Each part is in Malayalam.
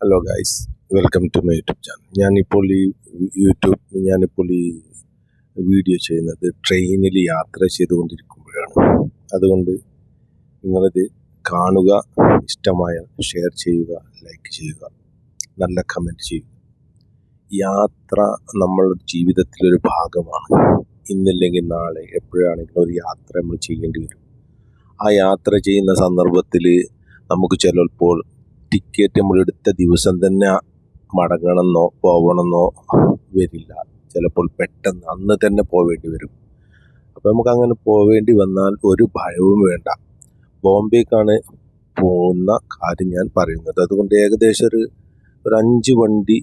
Hello guys welcome to my YouTube channel ഞാനിപ്പോൾ ഈ യൂട്യൂബ് ഞാനിപ്പോൾ ഈ വീഡിയോ ചെയ്യുന്നത് ട്രെയിനിൽ യാത്ര ചെയ്തുകൊണ്ടിരിക്കുമ്പോഴാണ്. അതുകൊണ്ട് നിങ്ങളിത് കാണുക ഇഷ്ടമായാൽ ഷെയർ ചെയ്യുക ലൈക്ക് ചെയ്യുക നല്ല കമന്റ് ചെയ്യുക. യാത്ര നമ്മളുടെ ജീവിതത്തിലൊരു ഭാഗമാണ്. ഇന്നില്ലെങ്കിൽ നാളെ എപ്പോഴാണെങ്കിലും ഒരു യാത്ര നമ്മൾ ചെയ്യേണ്ടി വരും. ആ യാത്ര ചെയ്യുന്ന സന്ദർഭത്തിൽ നമുക്ക് ചിലപ്പോൾ ടിക്കറ്റ് നമ്മൾ എടുത്ത ദിവസം തന്നെ മടങ്ങണമെന്നോ പോകണമെന്നോ വരില്ല. ചിലപ്പോൾ പെട്ടെന്ന് അന്ന് തന്നെ പോവേണ്ടി വരും. അപ്പോൾ നമുക്ക് അങ്ങനെ പോവേണ്ടി വന്നാൽ ഒരു ഭയവും വേണ്ട. ബോംബേക്കാണ് പോകുന്ന കാര്യം ഞാൻ പറയുന്നത്. അതുകൊണ്ട് ഏകദേശം ഒരു ഒരു അഞ്ച് വണ്ടി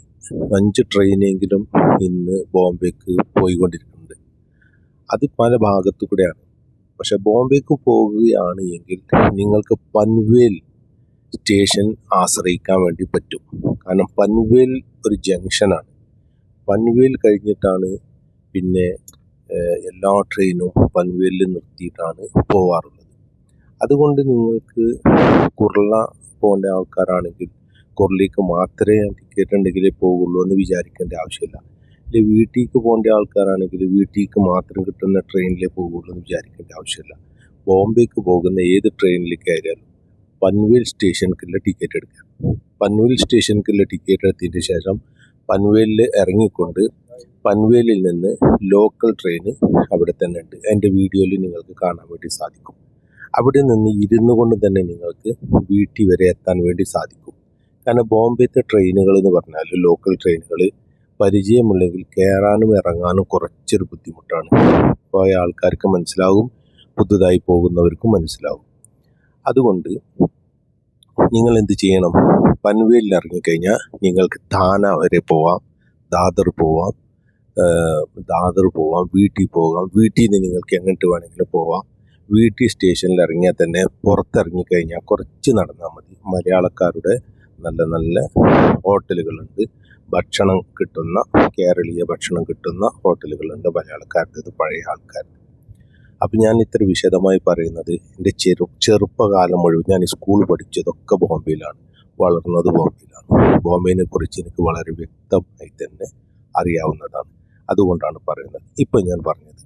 അഞ്ച് ട്രെയിനെങ്കിലും ഇന്ന് ബോംബേക്ക് പോയിക്കൊണ്ടിരിക്കുന്നുണ്ട്. അത് പല ഭാഗത്തു കൂടെയാണ്. പക്ഷെ ബോംബേക്ക് പോകുകയാണ് എങ്കിൽ നിങ്ങൾക്ക് പൻവേൽ സ്റ്റേഷൻ ആശ്രയിക്കാൻ വേണ്ടി പറ്റും. കാരണം പൻവേൽ ഒരു ജംഗ്ഷനാണ് പൻവേൽ കഴിഞ്ഞിട്ടാണ് പിന്നെ എല്ലാ ട്രെയിനും പൻവേലിൽ നിർത്തിയിട്ടാണ് പോവാറുള്ളത്. അതുകൊണ്ട് നിങ്ങൾക്ക് കുർള പോകേണ്ട ആൾക്കാരാണെങ്കിൽ കുർളിക്ക് മാത്രമേ ടിക്കറ്റ് ഉണ്ടെങ്കിലേ പോകുള്ളൂ എന്ന് വിചാരിക്കേണ്ട ആവശ്യമില്ല. ഇല്ല വീട്ടിലേക്ക് പോകേണ്ട ആൾക്കാരാണെങ്കിൽ വീട്ടിലേക്ക് മാത്രം കിട്ടുന്ന ട്രെയിനിലേ പോകുള്ളൂ എന്ന് വിചാരിക്കേണ്ട ആവശ്യമില്ല. ബോംബേക്ക് പോകുന്ന ഏത് ട്രെയിനിൽ കയറിയാലും പൻവേൽ സ്റ്റേഷനിലേക്കുള്ള ടിക്കറ്റ് എടുക്കുക. പൻവേൽ സ്റ്റേഷനിലേക്കുള്ള ടിക്കറ്റ് എടുത്തതിന് ശേഷം പൻവേലിൽ ഇറങ്ങിക്കൊണ്ട് പൻവേലിൽ നിന്ന് ലോക്കൽ ട്രെയിൻ അവിടെ തന്നെ ഉണ്ട്. എന്റെ വീഡിയോയിൽ നിങ്ങൾക്ക് കാണാൻ വേണ്ടി സാധിക്കും. അവിടെ നിന്ന് ഇരുന്നു കൊണ്ട് തന്നെ നിങ്ങൾക്ക് വീട്ടിൽ വരെ എത്താൻ വേണ്ടി സാധിക്കും. കാരണം ബോംബെത്തെ ട്രെയിനുകൾ എന്ന് പറഞ്ഞാൽ ലോക്കൽ ട്രെയിനുകൾ പരിചയമുണ്ടെങ്കിൽ കയറാനും ഇറങ്ങാനും കുറച്ചൊരു ബുദ്ധിമുട്ടാണ്. പോയ ആൾക്കാർക്ക് മനസ്സിലാകും പുതുതായി പോകുന്നവർക്കും മനസ്സിലാകും അതുകൊണ്ട് നിങ്ങൾ എന്ത് ചെയ്യണം? പൻവേലിൽ ഇറങ്ങിക്കഴിഞ്ഞാൽ നിങ്ങൾക്ക് താന വരെ പോവാം ദാദർ പോവാം ദാദർ പോവാം വീട്ടിൽ പോകാം. വീട്ടിൽ നിന്ന് നിങ്ങൾക്ക് എങ്ങോട്ട് വേണമെങ്കിലും പോവാം. വീട്ടിൽ സ്റ്റേഷനിൽ ഇറങ്ങിയാൽ തന്നെ പുറത്തിറങ്ങിക്കഴിഞ്ഞാൽ കുറച്ച് നടന്നാൽ മതി. മലയാളക്കാരുടെ നല്ല നല്ല ഹോട്ടലുകളുണ്ട്. ഭക്ഷണം കിട്ടുന്ന കേരളീയ ഭക്ഷണം കിട്ടുന്ന ഹോട്ടലുകളുണ്ട് മലയാളക്കാരുടേത് പഴയ ആൾക്കാർ അപ്പം ഞാൻ ഇത്ര വിശദമായി പറയുന്നത് എന്റെ ചെറു ചെറുപ്പകാലം മുഴുവൻ ഞാൻ സ്കൂൾ പഠിച്ചതൊക്കെ ബോംബെയിലാണ് വളർന്നത് ബോംബെയിലാണ്. ബോംബെയിനെ കുറിച്ച് എനിക്ക് വളരെ വ്യക്തമായി തന്നെ അറിയാവുന്നതാണ്. അതുകൊണ്ടാണ് പറയുന്നത്. ഇപ്പം ഞാൻ പറഞ്ഞത്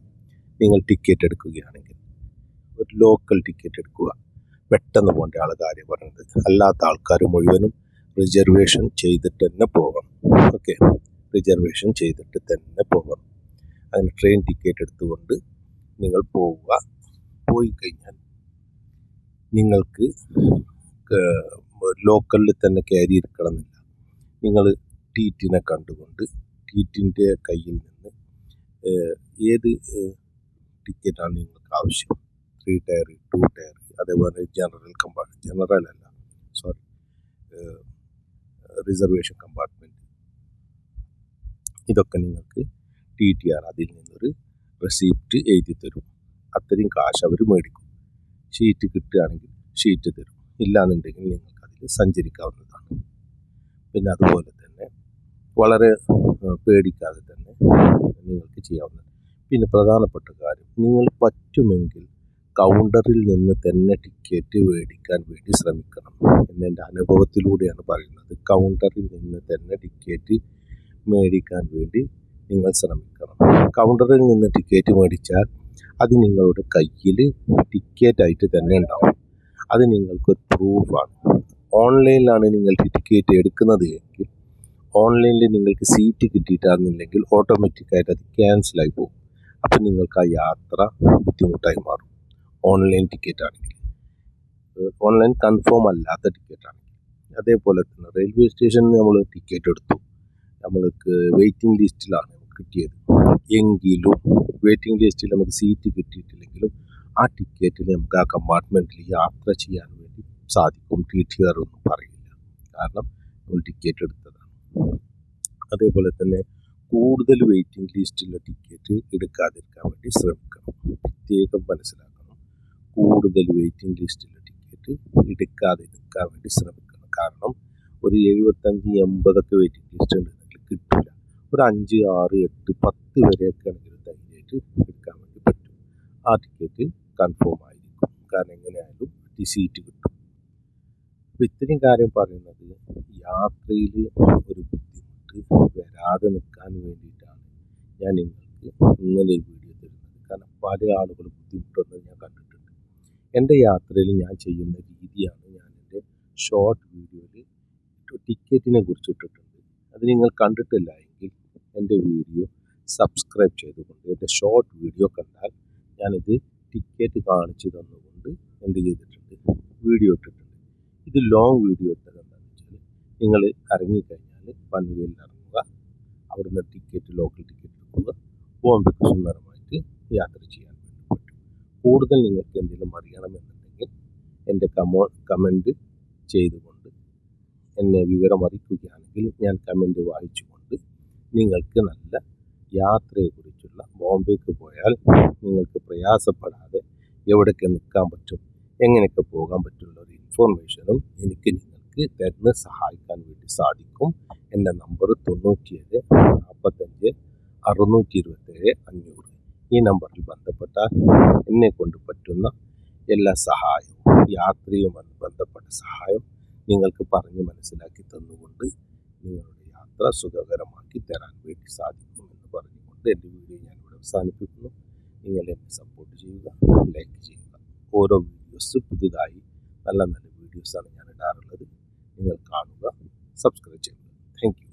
നിങ്ങൾ ടിക്കറ്റ് എടുക്കുകയാണെങ്കിൽ ഒരു ലോക്കൽ ടിക്കറ്റ് എടുക്കുക. പെട്ടെന്ന് പോകേണ്ട ആൾ കാര്യം പറയുന്നത് അല്ലാത്ത ആൾക്കാർ മുഴുവനും റിസർവേഷൻ ചെയ്തിട്ട് തന്നെ പോകണം. ഓക്കെ റിസർവേഷൻ ചെയ്തിട്ട് തന്നെ പോകണം. അങ്ങനെ ട്രെയിൻ ടിക്കറ്റ് എടുത്തുകൊണ്ട് നിങ്ങൾ പോവുക. പോയി കഴിഞ്ഞാൽ നിങ്ങൾക്ക് ലോക്കലിൽ തന്നെ കയറി ഇരിക്കണമെന്നില്ല നിങ്ങൾ ടീറ്റിനെ കണ്ടുകൊണ്ട് ടീറ്റിന്റെ കയ്യിൽ നിന്ന് ഏത് ടിക്കറ്റാണ് നിങ്ങൾക്ക് ആവശ്യം? ത്രീ ടയർ ടു ടയർ അതേപോലെ ജനറൽ കമ്പാർട്ട് ജനറൽ അല്ല സോറി റിസർവേഷൻ കമ്പാർട്ട്മെന്റ് ഇതൊക്കെ നിങ്ങൾക്ക് ടി ടി ആർ അതിൽ നിന്നൊരു റെസിപ്റ്റ് എഴുതി തരും. അത്രയും കാശ് അവർ മേടിക്കും. ഷീറ്റ് കിട്ടുകയാണെങ്കിൽ ഷീറ്റ് തരും. ഇല്ലാന്നുണ്ടെങ്കിൽ നിങ്ങൾക്ക് അതിൽ സഞ്ചരിക്കാവുന്നതാണ്. പിന്നെ അതുപോലെ തന്നെ വളരെ പേടിക്കാതെ തന്നെ നിങ്ങൾക്ക് ചെയ്യാവുന്നതാണ് പിന്നെ പ്രധാനപ്പെട്ട കാര്യം നിങ്ങൾ പറ്റുമെങ്കിൽ കൗണ്ടറിൽ നിന്ന് തന്നെ ടിക്കറ്റ് മേടിക്കാൻ വേണ്ടി ശ്രമിക്കണം എന്നെന്റെ അനുഭവത്തിലൂടെയാണ് പറയുന്നത്. കൗണ്ടറിൽ നിന്ന് തന്നെ ടിക്കറ്റ് മേടിക്കാൻ വേണ്ടി നിങ്ങൾ ശ്രമിക്കണം. കൗണ്ടറിൽ നിന്ന് ടിക്കറ്റ് മേടിച്ചാൽ അത് നിങ്ങളുടെ കയ്യിൽ ടിക്കറ്റായിട്ട് തന്നെ ഉണ്ടാവും. അത് നിങ്ങൾക്ക് പ്രൂഫാണ് ഓൺലൈനിലാണ് നിങ്ങൾ ടിക്കറ്റ് എടുക്കുന്നത് എങ്കിൽ ഓൺലൈനിൽ നിങ്ങൾക്ക് സീറ്റ് കിട്ടിയിട്ടാണെന്നില്ലെങ്കിൽ ഓട്ടോമാറ്റിക്കായിട്ട് അത് ക്യാൻസലായി പോകും. അപ്പം നിങ്ങൾക്ക് ആ യാത്ര ബുദ്ധിമുട്ടായി മാറും. ഓൺലൈൻ ടിക്കറ്റ് ആണെങ്കിൽ. ഓൺലൈൻ കൺഫേം അല്ലാത്ത ടിക്കറ്റ് ആണെങ്കിൽ. അതേപോലെ തന്നെ റെയിൽവേ സ്റ്റേഷനിൽ നമ്മൾ ടിക്കറ്റ് എടുത്തു. നമ്മൾക്ക് വെയിറ്റിംഗ് ലിസ്റ്റിലാണ് കിട്ടിയത്. എങ്കിലും വെയിറ്റിംഗ് ലിസ്റ്റിൽ നമുക്ക് സീറ്റ് കിട്ടിയിട്ടില്ലെങ്കിലും ആ ടിക്കറ്റിൽ നമുക്ക് ആ കമ്പാർട്ട്മെന്റിൽ യാത്ര ചെയ്യാൻ വേണ്ടി സാധിക്കും ടി ടി ആർ ഒന്നും പറയില്ല. കാരണം നമ്മൾ ടിക്കറ്റ് എടുത്തതാണ്. അതേപോലെ തന്നെ കൂടുതൽ വെയിറ്റിംഗ് ലിസ്റ്റിലുള്ള ടിക്കറ്റ് എടുക്കാതിരിക്കാൻ വേണ്ടി ശ്രമിക്കണം. പ്രത്യേകം മനസ്സിലാക്കണം. കൂടുതൽ വെയിറ്റിംഗ് ലിസ്റ്റിലുള്ള ടിക്കറ്റ് എടുക്കാതിരിക്കാൻ വേണ്ടി ശ്രമിക്കണം. കാരണം ഒരു എഴുപത്തഞ്ച് എൺപതൊക്കെ വെയിറ്റിംഗ് ലിസ്റ്റ് ഉണ്ടെങ്കിൽ കിട്ടില്ല ഒരു അഞ്ച് ആറ് എട്ട് പത്ത് വരെയൊക്കെ ആണെങ്കിൽ ധൈര്യമായിട്ട് എടുക്കാൻ വേണ്ടി പറ്റും. ആ ടിക്കറ്റ് കൺഫേം ആയിരിക്കും. കാരണം എങ്ങനെയായാലും ഈ സീറ്റ് കിട്ടും. അപ്പം ഇത്രയും കാര്യം പറയുന്നത് യാത്രയിൽ ഒരു ബുദ്ധിമുട്ട് വരാതെ നിൽക്കാൻ വേണ്ടിയിട്ടാണ് ഞാൻ നിങ്ങൾക്ക് ഇങ്ങനെ ഒരു വീഡിയോ തരുന്നത്. കാരണം പല ആളുകൾ ബുദ്ധിമുട്ടുന്നത് ഞാൻ കണ്ടിട്ടുണ്ട്. എന്റെ യാത്രയിൽ ഞാൻ ചെയ്യുന്ന രീതിയാണ് ഞാൻ എന്റെ ഷോർട്ട് വീഡിയോയിൽ ടിക്കറ്റിനെ കുറിച്ച് ഇട്ടിട്ടുണ്ട്. അത് നിങ്ങൾ കണ്ടിട്ടില്ല. എങ്കിൽ എന്റെ വീഡിയോ സബ്സ്ക്രൈബ് ചെയ്തുകൊണ്ട് എന്റെ ഷോർട്ട് വീഡിയോ കണ്ടാൽ ഞാനിത് ടിക്കറ്റ് കാണിച്ചു തന്നുകൊണ്ട് എന്ത് ചെയ്തിട്ടുണ്ട്? വീഡിയോ ഇട്ടിട്ടുണ്ട്. ഇത് ലോങ് വീഡിയോ ഇട്ടത് എന്താണെന്ന് വെച്ചാൽ നിങ്ങൾ ഇറങ്ങിക്കഴിഞ്ഞാൽ പൻവേലിൽ ഇറങ്ങുക. അവിടുന്ന് ടിക്കറ്റ് ലോക്കൽ ടിക്കറ്റ് എടുക്കുക. ബോംബെക്ക് സുന്ദരമായിട്ട് യാത്ര ചെയ്യാൻ വേണ്ടി പറ്റും. കൂടുതൽ നിങ്ങൾക്ക് എന്തെങ്കിലും അറിയണമെന്നുണ്ടെങ്കിൽ എന്റെ കമോ കമന്റ് ചെയ്തുകൊണ്ട് എന്നെ വിവരം അറിയിക്കുകയാണെങ്കിൽ ഞാൻ കമന്റ് വായിച്ചുകൊണ്ട് നിങ്ങൾക്ക് നല്ല യാത്രയെക്കുറിച്ചുള്ള ബോംബേക്ക് പോയാൽ നിങ്ങൾക്ക് പ്രയാസപ്പെടാതെ എവിടെയൊക്കെ നിൽക്കാൻ പറ്റും എങ്ങനെയൊക്കെ പോകാൻ പറ്റുള്ള ഒരു ഇൻഫോർമേഷനും എനിക്ക് നിങ്ങൾക്ക് തരുന്ന സഹായിക്കാൻ വേണ്ടി സാധിക്കും. എന്റെ നമ്പർ തൊണ്ണൂറ്റിയേഴ് നാൽപ്പത്തഞ്ച് അറുന്നൂറ്റി ഇരുപത്തേഴ് അഞ്ഞൂറ്. ഈ നമ്പറിൽ ബന്ധപ്പെട്ടാൽ എന്നെ കൊണ്ട് പറ്റുന്ന എല്ലാ സഹായവും യാത്രയുമായി ബന്ധപ്പെട്ട സഹായം നിങ്ങൾക്ക് പറഞ്ഞ് മനസ്സിലാക്കി തന്നുകൊണ്ട് നിങ്ങളുടെ യാത്ര സുഖകരമാക്കി തരാൻ വേണ്ടി സാധിക്കുമെന്ന് പറഞ്ഞുകൊണ്ട് എന്റെ വീഡിയോ ഞാൻ ഇവിടെ അവസാനിപ്പിക്കുന്നു. നിങ്ങൾ എന്നെ സപ്പോർട്ട് ചെയ്യുക ലൈക്ക് ചെയ്യുക. ഓരോ വീഡിയോസ് പുതുതായി നല്ല നല്ല വീഡിയോസാണ് ഞാൻ ഇടാറുള്ളത്. നിങ്ങൾ കാണുക സബ്സ്ക്രൈബ് ചെയ്യുക.